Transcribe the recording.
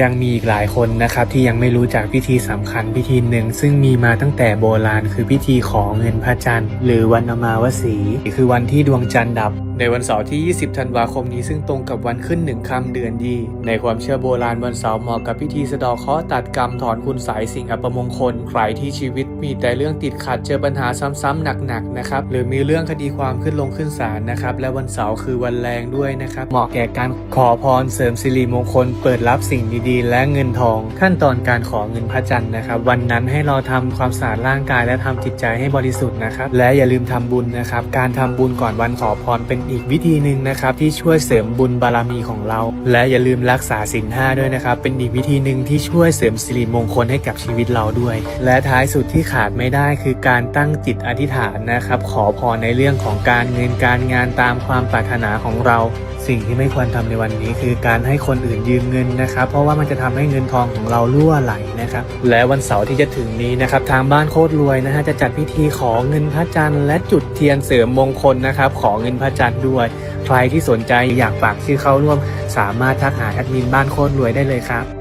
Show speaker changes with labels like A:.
A: ยังมีอีกหลายคนนะครับที่ยังไม่รู้จักพิธีสำคัญพิธีหนึ่ง ซึ่งมีมาตั้งแต่โบราณคือพิธีขอเงินพระจันทร์ หรือวันอมาวสีคือวันที่ดวงจันทร์ดับ ในวันเสาร์ที่ 20 ธันวาคมนี้ซึ่งตรงกับวันขึ้นหนึ่งค่ำเดือนยี่ในความเชื่อโบราณวันเสาร์เหมาะกับพิธีสะเดาะเคราะห์ตัดกรรมถอนคุณสายสิ่งอัปมงคลใครที่ชีวิตมีแต่เรื่องติดขัดเจอปัญหาซ้ำๆหนักๆนะครับหรือมีเรื่องคดีความขึ้นลงขึ้นศาลนะครับและวันเสาร์คือวันแรงด้วยนะครับเหมาะแก่การขอพรเสริมสิริมงคลเปิดรับสิ่งดีๆ และเงินทอง ขั้นตอนการขอเงินพระจันทร์นะครับ วันนั้นให้เราทำความสะอาดร่างกายและทำจิตใจให้บริสุทธิ์นะครับ และอย่าลืมทำบุญนะครับ การทำบุญก่อนวันขอพรเป็นอีกวิธีหนึ่งนะครับ ที่ช่วยเสริมบุญบารมีของเรา และอย่าลืมรักษาศีลห้าด้วยนะครับ เป็นอีกวิธีหนึ่งที่ช่วยเสริมสิริมงคลให้กับชีวิตเราด้วย และท้ายสุดที่ขาดไม่ได้คือการตั้งจิตอธิษฐานนะครับ ขอพรในเรื่องของการเงินการงานตามความปรารถนาของเรา สิ่งที่ไม่ควรทำในวันนี้ คือการให้คนอื่นยืมเงินนะครับ เพราะว่ามันจะทำให้เงินทองของเรารั่วไหลนะครับ และวันเสาร์ที่จะถึงนี้นะครับทางบ้านโคตรรวยนะฮะจะจัดพิธีขอเงินพระจันทร์และจุดเทียนเสริมมงคลนะครับ ขอเงินพระจันทร์ด้วย ใครที่สนใจอยากฝากชื่อเข้าร่วม สามารถทักหาแอดมินบ้านโคตรรวยได้เลยครับ